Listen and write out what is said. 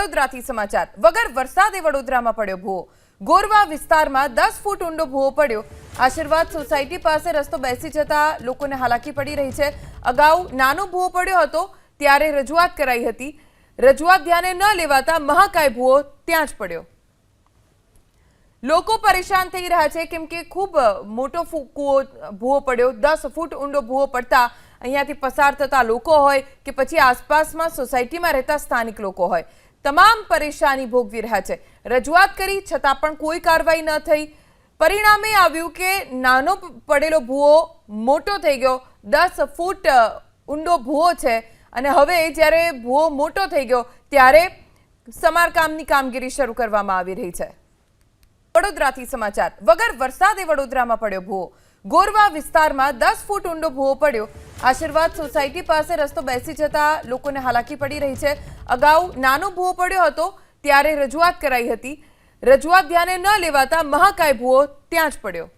વડોદરાથી સમાચાર. વગર વરસાદે વડોદરામાં પડ્યો ભૂવો. ગોરવા વિસ્તારમાં દસ ફૂટ ઊંડો ભૂવો પડ્યો. આશીર્વાદ સોસાયટી પાસે રસ્તો બેસી જતા લોકોને હાલાકી પડી રહી છે. અગાઉ નાનો ભૂવો પડ્યો હતો, ત્યારે રજૂઆત કરાઈ હતી. રજૂઆત ધ્યાને ન લેવાતા મહાકાય ભૂવો ત્યાં જ પડ્યો. લોકો પરેશાન થઈ રહ્યા છે, કેમ કે ખૂબ મોટો કુવો, ભૂવો પડ્યો. દસ ફૂટ ઊંડો ભૂવો પડતા અહીંયાથી પસાર થતા લોકો હોય કે પછી આસપાસમાં સોસાયટીમાં રહેતા સ્થાનિક લોકો હોય. તમામ પરેશાની ભોગવી રહ્યા છે. રજૂઆત કરી, છતાં પણ કોઈ કાર્યવાહી ન થઈ. પરિણામે આવ્યું કે નાનો પડેલો ભૂવો મોટો થઈ ગયો. દસ ફૂટ ઊંડો ભૂવો છે. અને હવે જ્યારે ભૂવો મોટો થઈ ગયો, ત્યારે સમારકામની કામગીરી શરૂ કરવામાં આવી રહી છે. વડોદરાથી સમાચાર. વગર વરસાદે વડોદરામાં પડ્યો ભૂવો. ગોરવા વિસ્તારમાં દસ ફૂટ ઊંડો ભૂવો પડ્યો. આશીર્વાદ સોસાયટી પાસે રસ્તો બેસી જતા લોકોને હાલાકી પડી રહી છે. અગાઉ નાનો ભૂવો પડ્યો હતો, ત્યારે રજૂઆત કરાઈ હતી. રજૂઆત ધ્યાને ન લેવાતા મહાકાય ભૂવો ત્યાં જ પડ્યો.